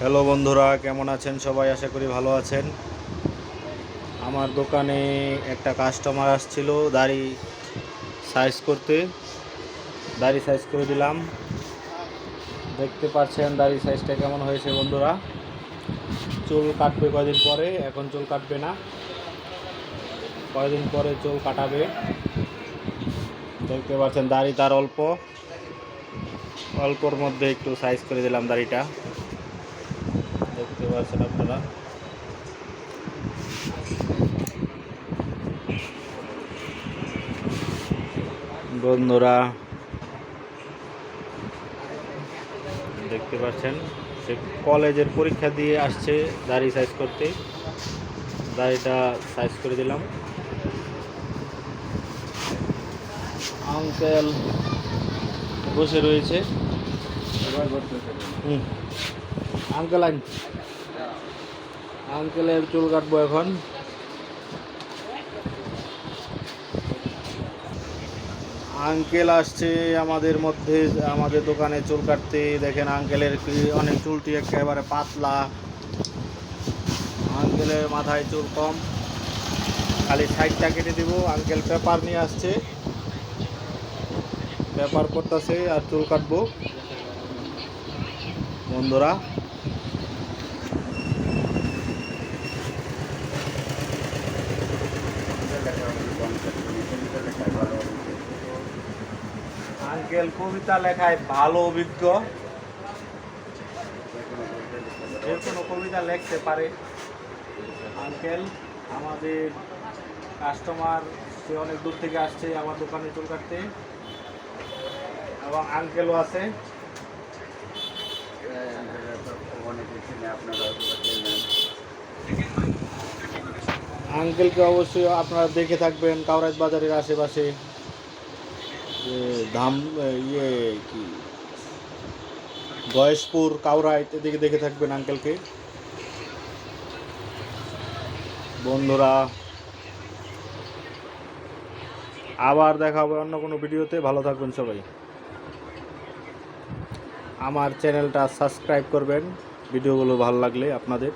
Hello বন্ধুরা, কেমন আছেন সবাই? আশা করি ভালো আছেন। আমার দোকানে একটা কাস্টমার আসছিল, দাড়ি সাইজ করতে। দাড়ি সাইজ করে দিলাম। দেখতে পাচ্ছেন দাড়ি সাইজটা কেমন হয়েছে বন্ধুরা। চুল কাটবে কয়দিন পরে? এখন চুল কাটবে না। কয়দিন পরে চুল কাটাবে? দেখতে পাচ্ছেন দাড়ি তার অল্প। অল্পর মধ্যে একটু সাইজ করে দিলাম দাড়িটা। দেখতে পাচ্ছেন আপনারা। বন্ধুরা দেখতে পাচ্ছেন সে কলেজের পরীক্ষা দিয়ে আসছে দাড়ি সাইজ করতে। দাড়িটা সাইজ করে দিলাম। আঙ্কেল বসে রয়েছে। হুম। আঙ্কেল আইন। আঙ্কেলের চুল কাটবো এখন। আঙ্কেল আসছে আমাদের মধ্যে, আমাদের দোকানে চুল কাটতে। দেখেন আঙ্কেলের অনেক চুলটি একেবারে পাতলা। আঙ্কেলের মাথায় চুল কম। খালি সাইডটা কেটে দিব। আঙ্কেল পেপার নিয়ে আসছে। পেপার করতেছে আর চুল কাটবো। বন্ধুরা আঙ্কেল কবিতা লেখায় ভালো অভিজ্ঞ। যে কোনো কবিতা লিখতে পারে। আঙ্কেল, আমাদের কাস্টমার সে অনেক দূর থেকে আসছে আমার দোকানে চুল কাটতে। এবং আঙ্কেলও আছে। আঙ্কেলকে অবশ্যই আপনারা দেখে থাকবেন কাউরাজ বাজারের আশেপাশে। ধাম ইয়ে কি? গয়েশপুর কাউরাইট এদিকে দেখে থাকবেন আঙ্কেলকে বন্ধুরা, আবার দেখা হবে অন্য কোনো ভিডিওতে। ভালো থাকবেন সবাই। আমার চ্যানেলটা সাবস্ক্রাইব করবেন। ভিডিওগুলো ভালো লাগলে আপনাদের।